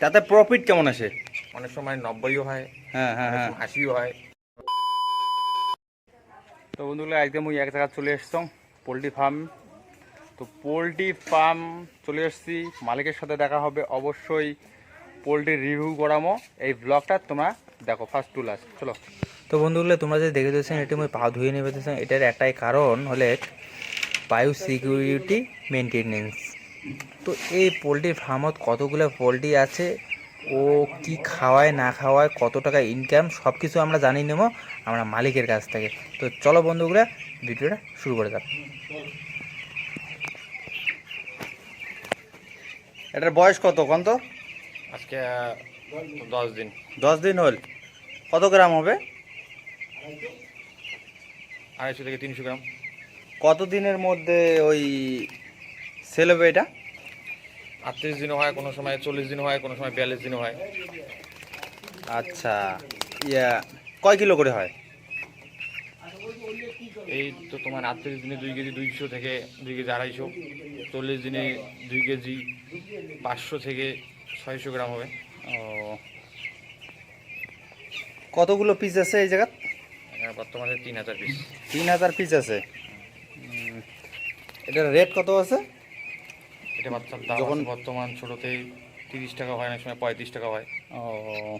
তাতে প্রফিট কেমন আসে? অনেক সময় নব্বইও হয় হ্যাঁ হ্যাঁ হ্যাঁ। আশিও হয়। তো বন্ধুগুলো একদম ওই এক জায়গায় চলে এসছম পোলট্রি ফার্ম। তো পোলট্রি ফার্ম চলে এসছি মালিকের সাথে দেখা হবে। অবশ্যই পোলট্রি রিভিউ করামো। এই ব্লগটা তোমরা দেখো ফার্স্ট টু লাস্ট চলো। তো বন্ধুগুলো তোমরা যে দেখে দিয়েছেন এটি মই পা ধুয়ে নেবে দিয়েছেন এটার একটাই কারণ হলে বায়ু সিকিউরিটি মেনটেনেন্স তো এই পোলট্রি ফার্মত কতগুলো পোলট্রি আছে? ও কি খাওয়ায় না খাওয়ায় কত টাকা ইনকাম সব কিছু আমরা জানি নেব আমরা মালিকের কাছ থেকে। তো চলো বন্ধুগুলা ভিডিওটা শুরু করে যাক এটার বয়স কত কত আজকে দশ দিন। দশ দিন হল। কত গ্রাম হবে? আড়াইশো থেকে তিনশো গ্রাম। কত দিনের মধ্যে ওই সেল হবে এটা? আটত্রিশ দিনও হয় কোনো সময় চল্লিশ দিনও হয় কোনো সময় বিয়াল্লিশ দিনও হয়। আচ্ছা ইয়া কয় কিলো করে হয়? এই তো তোমার আটত্রিশ দিনে দুই কেজি দুইশো থেকে দুই কেজি আড়াইশো চল্লিশ দিনে দুই কেজি পাঁচশো থেকে ছয়শো গ্রাম হবে। ও। কতগুলো পিস আছে এই জায়গা বর্তমানে তিন হাজার পিস তিন হাজার পিস আছে। এটার রেট কত আছে? এটা বাচ্চার দাম যখন- বর্তমান ছোটোতে তিরিশ টাকা হয় অনেক সময় পঁয়ত্রিশ টাকা হয়। ও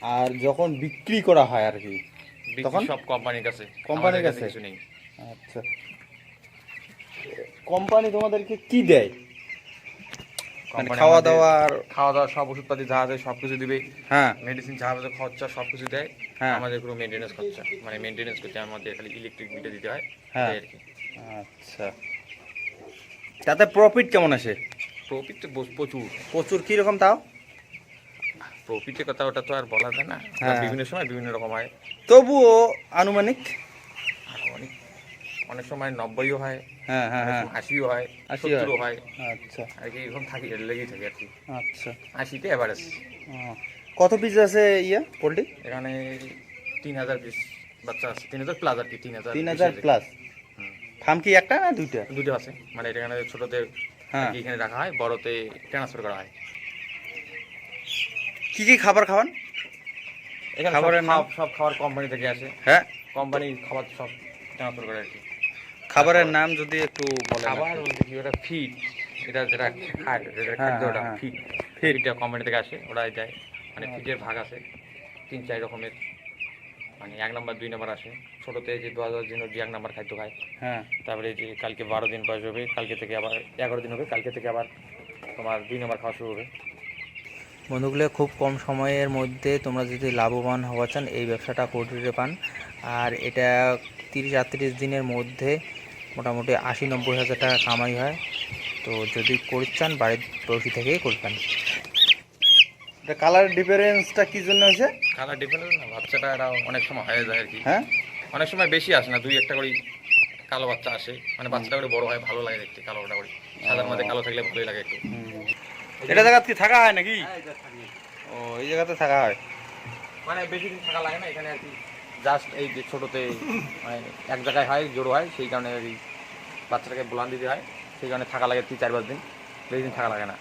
আর যখন বিক্রি করা হয় আর কি তখন? সব কোম্পানির কাছে কোম্পানির কাছে? কিছু নেই। আচ্ছা। কোম্পানি তোমাদেরকে কি দেয়? মানে খাওয়া দাওয়া আর খাওয়া দাওয়া সব ওষুধপাতি যা আছে সব কিছু দিবে। হ্যাঁ। মেডিসিন যা আছে খরচা সব কিছু দেয়। হ্যাঁ। আমাদের পুরো মেনটেনেন্স খরচা। মানে মেনটেনেন্স করতে আমাদের খালি ইলেকট্রিক বিলটা দিতে হয়। হ্যাঁ। আর কি। আচ্ছা। তাতে প্রফিট কেমন আসে? প্রফিট প্রচুর। প্রচুর কীরকম তাও? প্রফিটের কথা ওটা তো আর বলা যায় না। হ্যাঁ। বিভিন্ন সময় বিভিন্ন রকম হয়। তবুও আনুমানিক? অনেক সময় নব্বইও হয় হ্যাঁ হ্যাঁ হ্যাঁ। আশিও হয় হয়। সত্তরও হয়। আচ্ছা। আর কি এরকম থাকি লেগেই থাকে আর কি। আচ্ছা। আশিতে অ্যাভারেজ কত পিস আছে ইয়ে পোলট্রি? এখানে তিন হাজার পিস বাচ্চা আছে। তিন হাজার প্লাস আর কি তিন হাজার তিন হাজার প্লাস। ফার্ম কি একটা না দুইটা? দুটো আছে। মানে এটা এখানে ছোটতে হ্যাঁ এখানে রাখা হয় বড়তে ট্রান্সফার করা হয়। কি কি খাবার খাওয়ান? এখানে খাবারের নাম? সব খাবার কোম্পানি থেকে আসে। হ্যাঁ। কোম্পানি খাবার সব ট্রান্সফার করে আর কি। খাবারের নাম যদি একটু বলেন। খাবার বলতে কি ওটা ফিড এটা যেটা খায় যেটা হ্যাঁ, খাদ্য ওটা হ্যাঁ, ফিড ফিডটা কোম্পানি থেকে আসে ওরাই দেয়। মানে ফিডের ভাগ আছে তিন চার রকমের। মানে এক নম্বর দুই নম্বর আসে। ছোটোতে যে দু হাজার দিন যে এক নম্বর খাদ্য খায় হ্যাঁ। তারপরে যে কালকে বারো দিন বয়স হবে কালকে থেকে আবার এগারো দিন হবে কালকে থেকে আবার তোমার দুই নম্বর খাওয়া শুরু হবে। বন্ধুগুলো খুব কম সময়ের মধ্যে তোমরা যদি লাভবান হওয়া চান এই ব্যবসাটা করতে পান। আর এটা তিরিশ আটত্রিশ দিনের মধ্যে মোটামুটি আশি নব্বই হাজার টাকা কামাই হয়। তো যদি করতে চান বাড়ির বসে থেকেই করতে করবেন এটা কালার ডিফারেন্সটা কি জন্য হয়েছে? কালার ডিফারেন্স না বাচ্চাটা এরা অনেক সময় হয়ে যায় আর কি। হ্যাঁ? অনেক সময় বেশি আসে না দুই একটা করে কালো বাচ্চা আসে। মানে বাচ্চাটা করে বড় হয় ভালো লাগে দেখতে কালোটা করে। সাদার মধ্যে কালো থাকলে ভালোই লাগে একটু। এটা জায়গাতে কি থাকা হয় নাকি? ও এই জায়গাতে থাকা হয়। মানে বেশি দিন থাকা লাগে না এখানে আর কি। জাস্ট এই যে ছোটোতে মানে এক জায়গায় হয় জড়ো হয় সেই কারণে ওই বাচ্চাটাকে বোলান দিতে হয়। সেই কারণে থাকা লাগে তিন চার পাঁচ দিন। বেশি দিন থাকা লাগে না।